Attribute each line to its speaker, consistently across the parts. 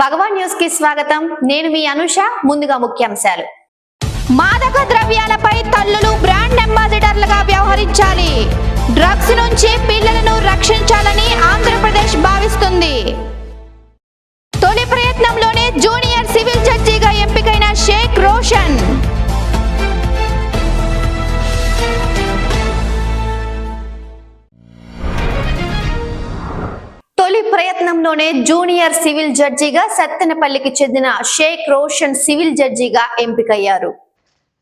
Speaker 1: భగవాన్ న్యూస్కి స్వాగతం. నేను మీ అనుష ముందుగా ముఖ్యాంశాలు. మాదక ద్రవ్యాలపై తల్లులు బ్రాండ్ అంబాసిడర్లుగా వ్యవహరించాలి. డ్రగ్స్ నుంచి పిల్లలను రక్షించాలని ఆంధ్రప్రదేశ్ ప్రయత్నంలోనే జూనియర్ సివిల్ జడ్జిగా సత్తెనపల్లికి చెందిన షేక్ రోషన్ సివిల్ జడ్జిగా ఎంపికయ్యారు.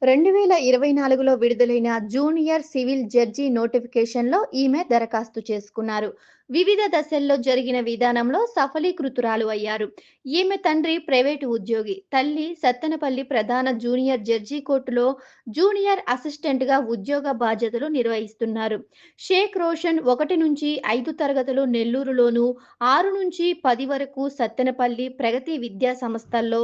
Speaker 1: రెండు వేల ఇరవై నాలుగులో విడుదలైన జూనియర్ సివిల్ జడ్జి నోటిఫికేషన్లో ఈమె దరఖాస్తు చేసుకున్నారు. వివిధ దశల్లో జరిగిన విధానంలో సఫలీకృతురాలు అయ్యారు. ఈమె తండ్రి ప్రైవేటు ఉద్యోగి తల్లి సత్తెనపల్లి ప్రధాన జూనియర్ జడ్జి కోర్టులో జూనియర్ అసిస్టెంట్గా ఉద్యోగ బాధ్యతలు నిర్వహిస్తున్నారు. షేక్ రోషన్ ఒకటి నుంచి ఐదు తరగతులు నెల్లూరులోను ఆరు నుంచి పది వరకు సత్తెనపల్లి ప్రగతి విద్యా సంస్థల్లో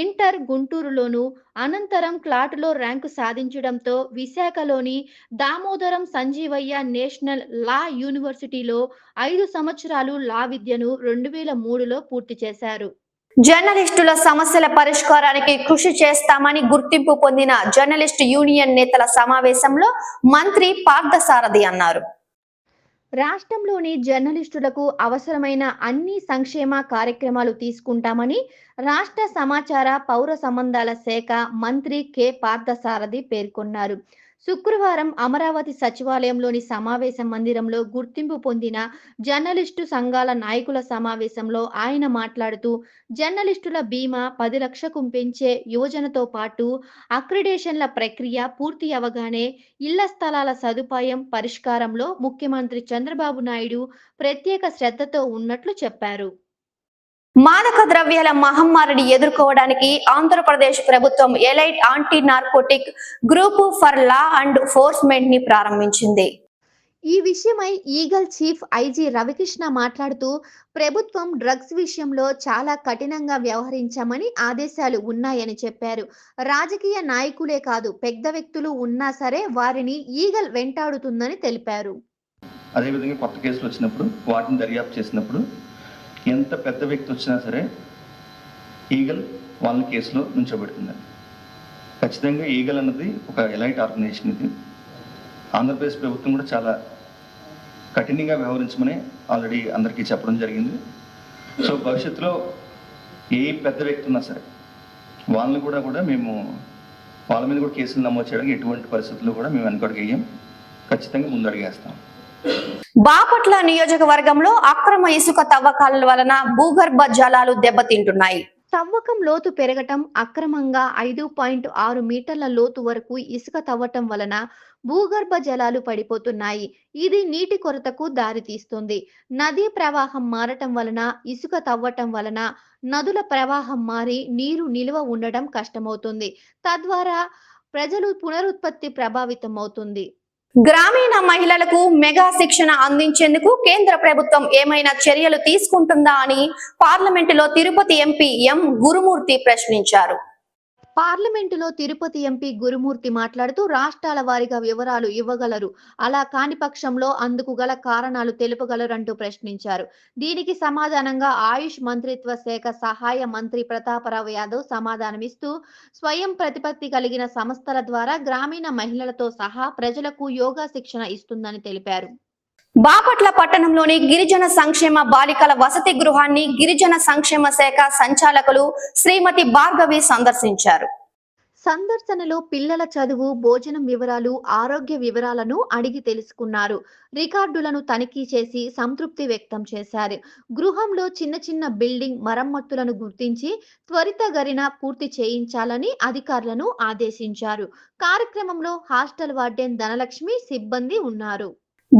Speaker 1: ఇంటర్ గుంటూరులోను అనంతరం క్లాటులో ర్యాంకు సాధించడంతో విశాఖలోని దామోదరం సంజీవయ్య నేషనల్ లా యూనివర్సిటీలో ఐదు సంవత్సరాలు లా విద్యను రెండు వేల మూడులో పూర్తి చేశారు. జర్నలిస్టుల సమస్యల పరిష్కారానికి కృషి చేస్తామని గుర్తింపు పొందిన జర్నలిస్ట్ యూనియన్ నేతల సమావేశంలో మంత్రి పార్థసారథి అన్నారు. రాష్ట్రంలోని జర్నలిస్టులకు అవసరమైన అన్ని సంక్షేమ కార్యక్రమాలు తీసుకుంటామని రాష్ట్ర సమాచార పౌర సంబంధాల శాఖ మంత్రి కె. పార్థసారథి పేర్కొన్నారు. శుక్రవారం అమరావతి సచివాలయంలోని సమావేశ మందిరంలో గుర్తింపు పొందిన జర్నలిస్టు సంఘాల నాయకుల సమావేశంలో ఆయన మాట్లాడుతూ జర్నలిస్టుల బీమా పది లక్షకు పెంచే యోజనతో పాటు అక్రిడేషన్ల ప్రక్రియ పూర్తి అవగానే ఇళ్ళ స్థలాల సదుపాయం పరిష్కారంలో ముఖ్యమంత్రి చంద్రబాబు నాయుడు ప్రత్యేక శ్రద్ధతో ఉన్నట్లు చెప్పారు. మాదక ద్రవ్యాల మహమ్మారిని ఎదుర్కోవడానికి ఆంధ్రప్రదేశ్ ప్రభుత్వం elite anti narcotic group for law and ఫోర్స్మెంట్ని ప్రారంభించింది. ఈ విషయమై ఈగల్ చీఫ్ ఐజీ రవికృష్ణ మాట్లాడుతూ ప్రభుత్వం డ్రగ్స్ విషయంలో చాలా కఠినంగా వ్యవహరించామని ఆదేశాలు ఉన్నాయని చెప్పారు. రాజకీయ నాయకులే కాదు పెద్ద వ్యక్తులు ఉన్నా సరే వారిని ఈగల్ వెంటాడుతుందని తెలిపారు.
Speaker 2: అదేవిధంగా కొత్త కేసులు వచ్చినప్పుడు వాటిని దర్యాప్తు చేసినప్పుడు ఎంత పెద్ద వ్యక్తి వచ్చినా సరే ఈగల్ వాళ్ళని కేసులో నుంచోబెడుతుంది. ఖచ్చితంగా ఈగల్ అన్నది ఒక ఎలైట్ ఆర్గనైజేషన్ ఇది. ఆంధ్రప్రదేశ్ ప్రభుత్వం కూడా చాలా కఠినంగా వ్యవహరించమని ఆల్రెడీ అందరికీ చెప్పడం జరిగింది. సో భవిష్యత్తులో ఏ పెద్ద వ్యక్తి ఉన్నా సరే వాళ్ళని కూడా కూడా మేము వాళ్ళ మీద కూడా కేసులు నమోదు చేయడానికి ఎటువంటి పరిస్థితుల్లో కూడా మేము వెనకడుగు వేయం. ఖచ్చితంగా ముందడుగేస్తాం
Speaker 1: బాపట్ల నియోజకవర్గంలో అక్రమ ఇసుక తవ్వకాల వలన భూగర్భ జలాలు దెబ్బతింటున్నాయి. తవ్వకం లోతు పెరగటం అక్రమంగా ఐదు పాయింట్ ఆరు మీటర్ల లోతు వరకు ఇసుక తవ్వటం వలన భూగర్భ జలాలు పడిపోతున్నాయి. ఇది నీటి కొరతకు దారితీస్తుంది నదీ ప్రవాహం మారటం వలన ఇసుక తవ్వటం వలన నదుల ప్రవాహం మారి నీరు నిలువ ఉండడం కష్టమవుతుంది. తద్వారా ప్రజలు పునరుత్పత్తి ప్రభావితం అవుతుంది గ్రామీణ మహిళలకు మెగా శిక్షణ అందించేందుకు కేంద్ర ప్రభుత్వం ఏమైనా చర్యలు తీసుకుంటుందా అని పార్లమెంటులో తిరుపతి ఎంపీ ఎం గురుమూర్తి ప్రశ్నించారు. పార్లమెంటులో తిరుపతి ఎంపీ గురుమూర్తి మాట్లాడుతూ రాష్ట్రాల వారీగా వివరాలు ఇవ్వగలరు. అలా కాని పక్షంలో అందుకు గల కారణాలు తెలుపగలరంటూ ప్రశ్నించారు. దీనికి సమాధానంగా ఆయుష్ మంత్రిత్వ శాఖ సహాయ మంత్రి ప్రతాపరావు యాదవ్ సమాధానమిస్తూ స్వయం ప్రతిపత్తి కలిగిన సంస్థల ద్వారా గ్రామీణ మహిళలతో సహా ప్రజలకు యోగా శిక్షణ ఇస్తుందని తెలిపారు. బాపట్ల పట్టణంలోని గిరిజన సంక్షేమ బాలికల వసతి గృహాన్ని గిరిజన సంక్షేమ శాఖ సంచాలకులు శ్రీమతి భార్గవి సందర్శించారు. సందర్శనలో పిల్లల చదువు భోజనం వివరాలు ఆరోగ్య వివరాలను అడిగి తెలుసుకున్నారు. రికార్డులను తనిఖీ చేసి సంతృప్తి వ్యక్తం చేశారు. గృహంలో చిన్న చిన్న బిల్డింగ్ మరమ్మతులను గుర్తించి త్వరితగరిన పూర్తి చేయించాలని అధికారులను ఆదేశించారు. కార్యక్రమంలో హాస్టల్ వార్డెన్ ధనలక్ష్మి సిబ్బంది ఉన్నారు.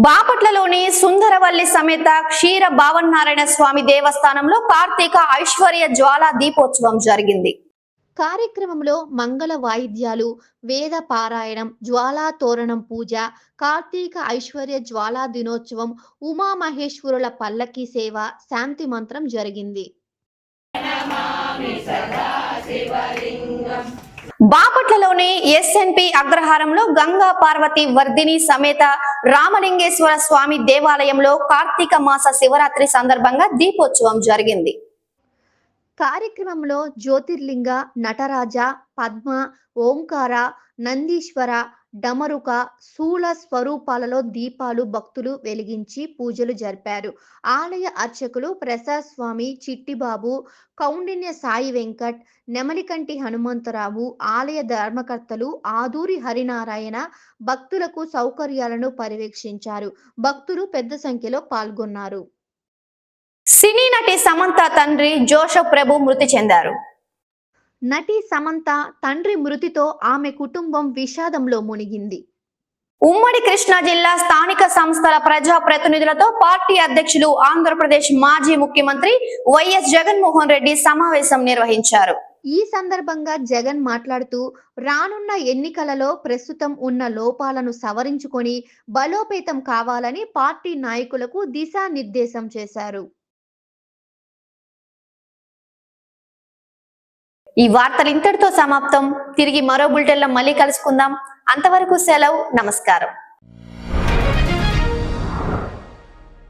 Speaker 1: బాపట్లలోని సుందరవల్లి సమేత క్షీర భావన్నారాయణ స్వామి దేవస్థానంలో కార్తీక ఐశ్వర్య జ్వాలా దీపోత్సవం జరిగింది. కార్యక్రమంలో మంగళ వాయిద్యాలు వేద పారాయణం జ్వాలా తోరణం పూజ కార్తీక ఐశ్వర్య జ్వాలా దినోత్సవం ఉమామహేశ్వరుల పల్లకి సేవ శాంతి మంత్రం జరిగింది. బాపట్లలోని ఎస్ఎన్పి అగ్రహారంలో గంగా పార్వతి వర్ధిని సమేత రామలింగేశ్వర స్వామి దేవాలయంలో కార్తీక మాస శివరాత్రి సందర్భంగా దీపోత్సవం జరిగింది. కార్యక్రమంలో జ్యోతిర్లింగ నటరాజ పద్మ ఓంకార నందీశ్వర డమరుక శూల స్వరూపాలలో దీపాలు భక్తులు వెలిగించి పూజలు జరిపారు. ఆలయ అర్చకులు ప్రసాద్ స్వామి చిట్టిబాబు కౌండిన్య సాయి వెంకట్ నెమలికంటి హనుమంతరావు ఆలయ ధర్మకర్తలు ఆదూరి హరినారాయణ భక్తులకు సౌకర్యాలను పర్యవేక్షించారు. భక్తులు పెద్ద సంఖ్యలో పాల్గొన్నారు. సినీ నటి సమంత తండ్రి జోష ప్రభు మృతి చెందారు. నటి సమంత తండ్రి మృతితో ఆమె కుటుంబం విషాదంలో మునిగింది. ఉమ్మడి కృష్ణా జిల్లా స్థానిక సంస్థల ప్రజా ప్రతినిధులతో పార్టీ అధ్యక్షులు ఆంధ్రప్రదేశ్ మాజీ ముఖ్యమంత్రి వైఎస్ జగన్మోహన్ రెడ్డి సమావేశం నిర్వహించారు. ఈ సందర్భంగా జగన్ మాట్లాడుతూ రానున్న ఎన్నికలలో ప్రస్తుతం ఉన్న లోపాలను సవరించుకొని బలోపేతం కావాలని పార్టీ నాయకులకు దిశానిర్దేశం చేశారు. ఈ వార్తలు ఇంతటితో సమాప్తం. తిరిగి మరో బులెటిన్లో మళ్ళీ కలుసుకుందాం. అంతవరకు సెలవు నమస్కారం.